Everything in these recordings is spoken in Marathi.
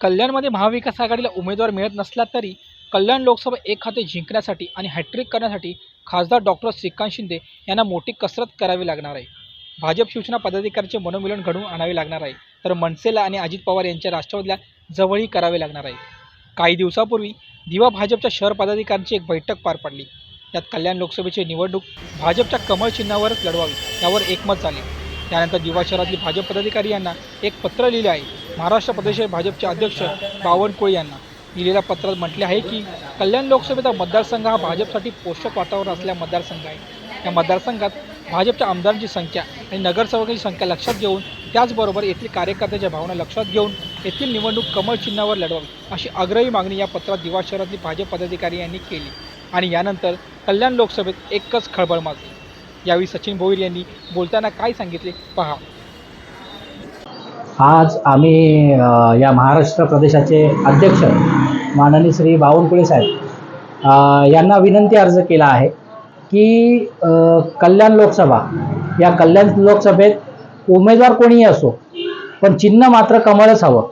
कल्याणमध्ये महाविकास आघाडीला उमेदवार मिळत नसला तरी कल्याण लोकसभा एक खाते जिंकण्यासाठी आणि हॅट्रिक करण्यासाठी खासदार डॉक्टर श्रीकांत शिंदे यांना मोठी कसरत करावी लागणार आहे. भाजप शिवसेना पदाधिकाऱ्यांचे मनोमिलन घडवून आणावे लागणार आहे. तर मनसेला आणि अजित पवार यांच्या राष्ट्रवादीला जवळही करावे लागणार आहे. काही दिवसापूर्वी दिवा भाजपच्या शहर पदाधिकाऱ्यांची एक बैठक पार पडली. त्यात कल्याण लोकसभेची निवडणूक भाजपच्या कमळ चिन्हावरच लढवावी यावर एकमत झाले. त्यानंतर दिवा शहरातील भाजप पदाधिकारी यांना एक पत्र लिहिले आहे. महाराष्ट्र प्रदेश भाजपचे अध्यक्ष बावनकुळे यांना. लिहिलेल्या पत्रात म्हटले आहे की कल्याण लोकसभेचा मतदारसंघ हा भाजपसाठी पोषक वातावरण असलेला मतदारसंघ आहे. या मतदारसंघात भाजपच्या आमदारांची संख्या आणि नगरसेवकांची संख्या लक्षात घेऊन त्याचबरोबर येथील कार्यकर्त्यांच्या भावना लक्षात घेऊन येथील निवडणूक कमळ चिन्हावर लढवावी अशी आग्रही मागणी या पत्रात दिवा शहरातील भाजप पदाधिकारी यांनी केली. आणि यानंतर कल्याण लोकसभेत एकच खळबळ माजली. यावेळी सचिन भोईर यांनी बोलताना काय सांगितले? पहा. आज आम्ही या महाराष्ट्र प्रदेशाचे अध्यक्ष माननीय श्री बावनकुळे साहेब यांना विनंती अर्ज केला आहे की कल्याण लोकसभा या कल्याण लोकसभेत उमेदवार कोणीही असो पण चिन्ह मात्र कमळच हवं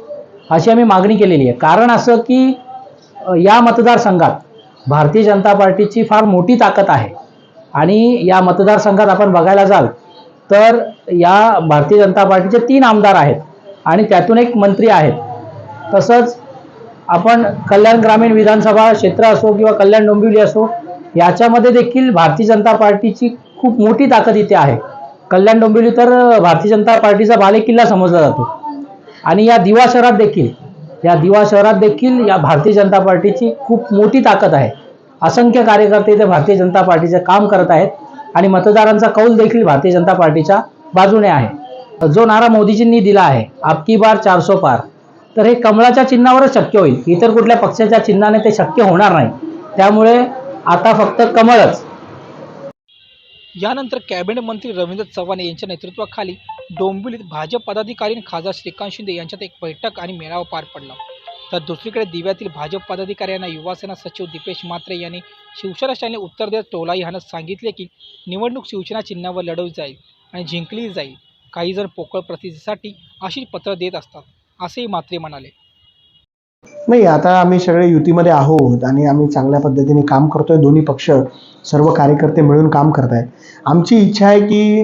अशी आम्ही मागणी केलेली आहे. कारण असं की या मतदारसंघात भारतीय जनता पार्टीची फार मोठी ताकद आहे. आणि या मतदारसंघात आपण बघायला जाल तर या भारतीय जनता पार्टीचे तीन आमदार आहेत आणि त्यातून एक मंत्री आहेत. तसंच आपण कल्याण ग्रामीण विधानसभा क्षेत्र असो किंवा कल्याण डोंबिवली असो याच्यामध्ये देखील भारतीय जनता पार्टीची खूप मोठी ताकद इथे आहे. कल्याण डोंबिवली तर भारतीय जनता पार्टीचा बालेकिल्ला समजला जातो. आणि या दिवा शहरात देखील या दिवा शहरात देखील या भारतीय जनता पार्टीची खूप मोठी ताकद आहे. असंख्य कार्यकर्ते इथे भारतीय जनता पार्टीचे काम करत आहेत आणि मतदारांचा कौल देखील भारतीय जनता पार्टीच्या बाजूने आहे. जो नारा मोदीजींनी दिला आहे आपकी बार चारसो पार तर हे कमळाच्या चिन्हावरच शक्य होईल. इतर कुठल्या पक्षाच्या चिन्हाने ते शक्य होणार नाही. त्यामुळे आता फक्त कमळच. यानंतर कॅबिनेट मंत्री रवींद्र चव्हाण यांच्या नेतृत्वाखाली डोंबिवलीत भाजप पदाधिकारी आणि खासदार श्रीकांत शिंदे यांच्यात एक बैठक आणि मेळावा पार पडला. तर दुसरीकडे दिव्यातील भाजप पदाधिकाऱ्यांना युवासेना सचिव दीपेश म्हात्रे यांनी शिवसेना उत्तर देत टोलाई ह्यानं सांगितले की निवडणूक शिवसेना चिन्हावर लढवली जाईल आणि जिंकली जाईल. काही जण पोकळ प्रतिष्ठेसाठी अशी पत्र देत असतात असेही म्हात्रे म्हणाले. नाही आता आम्ही सगळे युतीमध्ये आहोत आणि आम्ही चांगल्या पद्धतीने काम करतोय. दोन्ही पक्ष सर्व कार्यकर्ते मिळून काम करत आहेत आमची इच्छा आहे की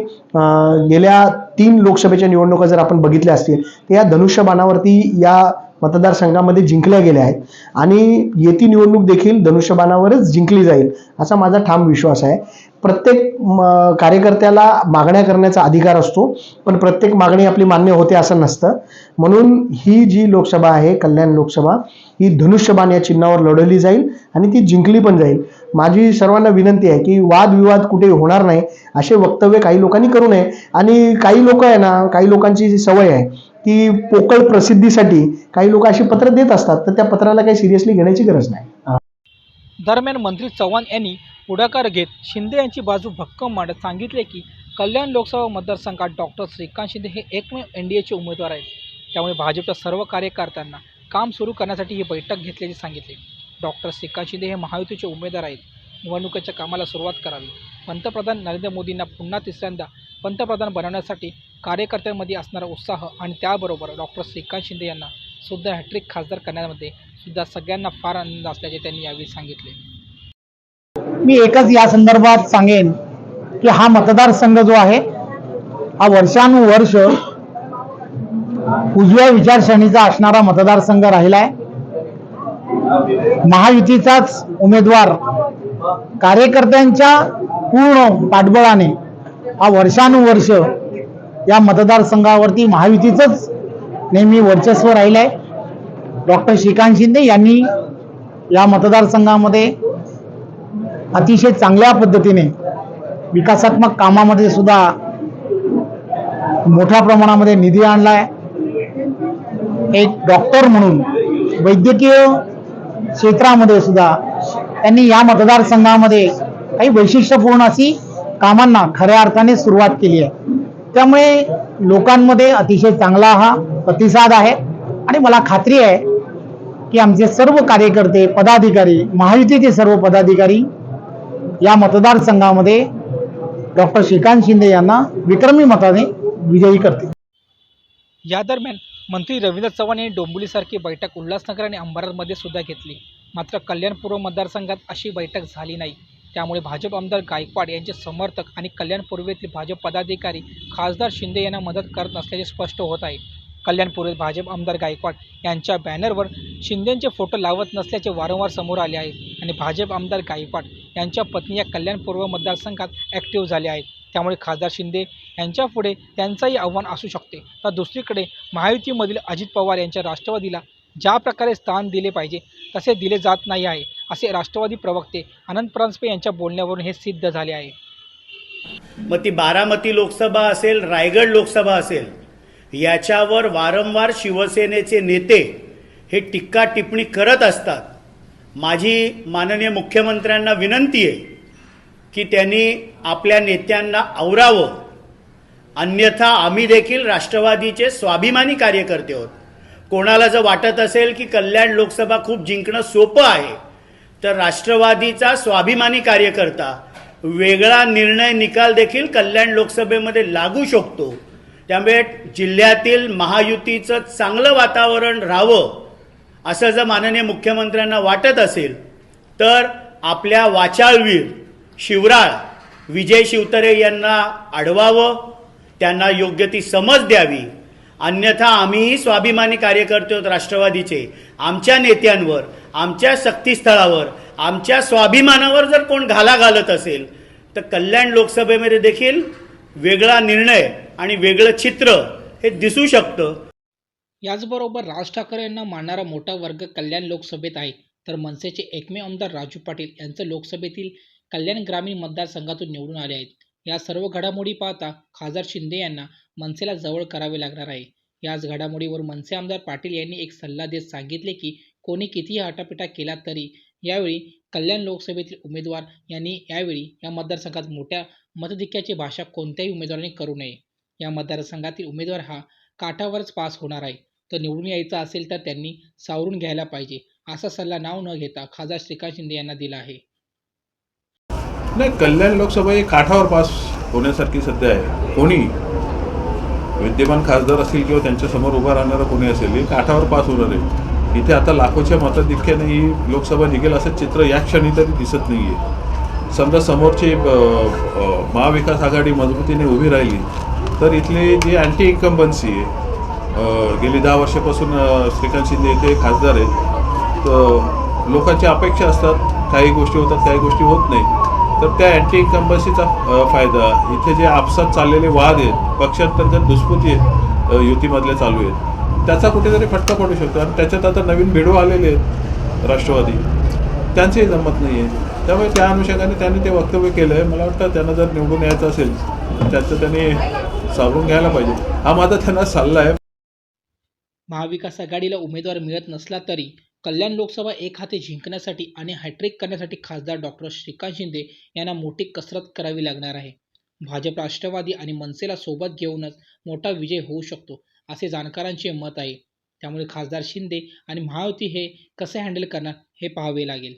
गेल्या तीन लोकसभेच्या निवडणुका जर आपण बघितल्या असतील तर या धनुष्यबाणावरती या मतदारसंघामध्ये जिंकल्या गेल्या आहेत. आणि येती निवडणूक देखील धनुष्यबाणावरच जिंकली जाईल असा माझा ठाम विश्वास आहे. प्रत्येक म, कार्यकर्त्याला मागण्या करण्याचा अधिकार असतो पण प्रत्येक मागणी आपली मान्य होते असं नसतं. म्हणून ही जी लोकसभा आहे कल्याण लोकसभा ही धनुष्यबाण या चिन्हावर लढवली जाईल आणि ती जिंकली पण जाईल. माझी सर्वांना विनंती आहे की वादविवाद कुठे होणार नाही असे वक्तव्य काही लोकांनी करू नये. आणि काही लोक आहे ना काही लोकांची जी सवय आहे की पोकळ प्रसिद्धीसाठी काही लोक अशी पत्र देत असतात तर त्या पत्राला काही सिरियसली घेण्याची गरज नाही. दरम्यान मंत्री चव्हाण यांनी पुढाकार घेत शिंदे यांची बाजू भक्कम मांडत सांगितले की कल्याण लोकसभा मतदारसंघात डॉक्टर श्रीकांत शिंदे हे एकमेव एन डी एचे उमेदवार आहेत. त्यामुळे भाजपच्या सर्व कार्यकर्त्यांना काम सुरू करण्यासाठी ही बैठक घेतल्याचे सांगितले. डॉक्टर श्रीकांत शिंदे हे महायुतीचे उमेदवार आहेत. निवडणुकीच्या कामाला सुरुवात करावी. पंतप्रधान नरेंद्र मोदींना पुन्हा तिसऱ्यांदा पंतप्रधान बनवण्यासाठी कार्यकर्त्यांमध्ये असणारा उत्साह आणि त्याबरोबर डॉक्टर श्रीकांत शिंदे यांना सुद्धा हॅट्रिक खासदार करण्यामध्ये सुद्धा सगळ्यांना फार आनंद असल्याचे त्यांनी यावेळी सांगितले. मी एकच या संदर्भात सांगेन की हा मतदारसंघ जो आहे हा वर्षानुवर्ष उजव्या विचारसरणीचा असणारा मतदारसंघ राहिला आहे महायुतीचाच उमेदवार कार्यकर्त्यांच्या पूर्ण पाठबळाने हा वर्षानुवर्ष या मतदारसंघावरती महायुतीचंच नेहमी वर्चस्व राहिलंय. डॉक्टर श्रीकांत शिंदे यांनी या मतदारसंघामध्ये अतिशय चांगल्या पद्धतीने विकासात्मक कामामध्ये सुद्धा मोठ्या प्रमाणामध्ये निधी आणलाय. एक डॉक्टर म्हणून वैद्यकीय क्षेत्रामध्ये सुद्धा त्यांनी या मतदारसंघामध्ये काही वैशिष्ट्यपूर्ण अशी कामांना खऱ्या अर्थाने सुरुवात केली आहे. त्यामुळे लोकांमध्ये अतिशय चांगला हा प्रतिसाद आहे. आणि मला खात्री आहे की आमचे सर्व कार्यकर्ते पदाधिकारी महायुतीचे सर्व पदाधिकारी या मतदारसंघामध्ये डॉक्टर श्रीकांत शिंदे यांना विक्रमी मताने विजयी करतील. या दरम्यान मंत्री रवींद्र चव्हाण यांनी डोंबिवलीसारखी बैठक उल्हासनगर आणि अंबरमध्ये सुद्धा घेतली. मात्र कल्याण पूर्व मतदारसंघात अशी बैठक झाली नाही. त्यामुळे भाजप आमदार गायकवाड यांचे समर्थक आणि कल्याण पूर्वेतील भाजप पदाधिकारी खासदार शिंदे यांना मदत करत नसल्याचे स्पष्ट होत आहे. कल्याण पूर्वेत भाजप आमदार गायकवाड यांच्या बॅनरवर शिंदेंचे फोटो लावत नसल्याचे वारंवार समोर आले आहे आणि भाजप आमदार गायकवाड यांच्या पत्नी या कल्याण पूर्व मतदारसंघात ॲक्टिव्ह झाल्या आहेत. त्यामुळे खासदार शिंदे यांच्यापुढे त्यांचाही आव्हान असू शकते. तर दुसरीकडे महायुतीमधील अजित पवार यांच्या राष्ट्रवादीला ज्या प्रकारे स्थान दिले पाहिजे तसे दिले जात नाही आहे. असे राष्ट्रवादी प्रवक्ते अनंत परांजपे यांच्या बोलण्यावरून हे सिद्ध झाले आहे. मग ती बारामती लोकसभा असेल रायगड लोकसभा असेल याच्यावर वारंवार शिवसेनेचे नेते हे टिक्का टिप्पणी करत असतात. माझी माननीय मुख्यमंत्र्यांना विनंती आहे की त्यांनी आपल्या नेत्यांना आवरावं. अन्यथा आम्ही देखील राष्ट्रवादीचे स्वाभिमानी कार्यकर्ते आहोत. कोणाला जर वाटत असेल की कल्याण लोकसभा खूप जिंकणं सोपं आहे तर राष्ट्रवादीचा स्वाभिमानी कार्यकर्ता वेगळा निर्णय निकाल देखील कल्याण लोकसभेमध्ये लागू शकतो. त्यामुळे जिल्ह्यातील महायुतीचं चांगलं वातावरण राहावं असं जर माननीय मुख्यमंत्र्यांना वाटत असेल तर आपल्या वाचाळवीर शिवराळ विजय शिवतरे यांना अडवावं त्यांना योग्य ती समज द्यावी. अन्यथा आम्हीही स्वाभिमानी कार्यकर्ते आहोत राष्ट्रवादीचे. आमच्या नेत्यांवर आमच्या शक्तीस्थळावर आमच्या स्वाभिमानावर जर कोण घाला घालत असेल तर कल्याण लोकसभेमध्ये देखील वेगळा निर्णय आणि वेगळं चित्र हे दिसू शकतं. याचबरोबर राज ठाकरे यांना मानणारा मोठा वर्ग कल्याण लोकसभेत आहे. तर मनसेचे एकमेव आमदार राजू पाटील यांचं लोकसभेतील कल्याण ग्रामीण मतदारसंघातून निवडून आले आहेत. या सर्व घडामोडी पाहता खासदार शिंदे यांना मनसेला जवळ करावे लागणार आहे. याच घडामोडीवर मनसे आमदार पाटील यांनी एक सल्ला देत सांगितले की कोणी कितीही हटापिटा केला तरी यावेळी कल्याण लोकसभेतील उमेदवार यांनी यावेळी या मतदारसंघात मोठ्या मतधिक्याची भाषा कोणत्याही उमेदवाराने करू नये. या मतदारसंघातील उमेदवार हा काठावरच पास होणार आहे. तर निवडून यायचा असेल तर त्यांनी सावरून घ्यायला पाहिजे असा सल्ला नाव न घेता खासदार श्रीकांत शिंदे यांना दिला आहे. नाही कल्याण लोकसभा ही काठावर पास होण्यासारखी सध्या आहे. कोणी? विद्यमान खासदार असतील किंवा त्यांच्यासमोर उभा राहणारा कोणी असेल हे काठावर पास होणार आहे. इथे आता लाखोच्या मताधिक्याने ही लोकसभा निघेल असं चित्र या क्षणी तरी दिसत नाही आहे समजा समोरची महाविकास आघाडी मजबूतीने उभी राहिली तर इथली जी अँटी इन्कम्बन्सी आहे गेली दहा वर्षापासून श्रीकांत शिंदे इथे खासदार आहेत तर लोकांच्या अपेक्षा असतात काही गोष्टी होतात काही गोष्टी होत नाही तर त्या अँटी इन्कम्बसीचा फायदा. इथे जे आपसात चाललेले वाद आहेत पक्षांतर्गत दुष्पृती आहेत युतीमधले चालू आहेत त्याचा कुठेतरी फटका पडू शकतो. आणि त्याच्यात आता नवीन भिडू आलेले आहेत राष्ट्रवादी. त्यांचंही जमत नाही आहे त्यामुळे त्या अनुषंगाने त्यांनी ते वक्तव्य केलं आहे मला वाटतं त्यांना जर निवडून यायचं असेल तर त्याचं त्यांनी सावरून घ्यायला पाहिजे. हा माझा त्यांना सल्ला आहे. महाविकास आघाडीला उमेदवार मिळत नसला तरी कल्याण लोकसभा एक हाती जिंकण्यासाठी आणि हॅट्रिक करण्यासाठी खासदार डॉक्टर श्रीकांत शिंदे यांना मोठी कसरत करावी लागणार आहे. भाजप राष्ट्रवादी आणि मनसेला सोबत घेऊनच मोठा विजय होऊ शकतो असे जाणकारांचे मत आहे. त्यामुळे खासदार शिंदे आणि महायुती हे कसे हँडल करणार हे पाहावे लागेल.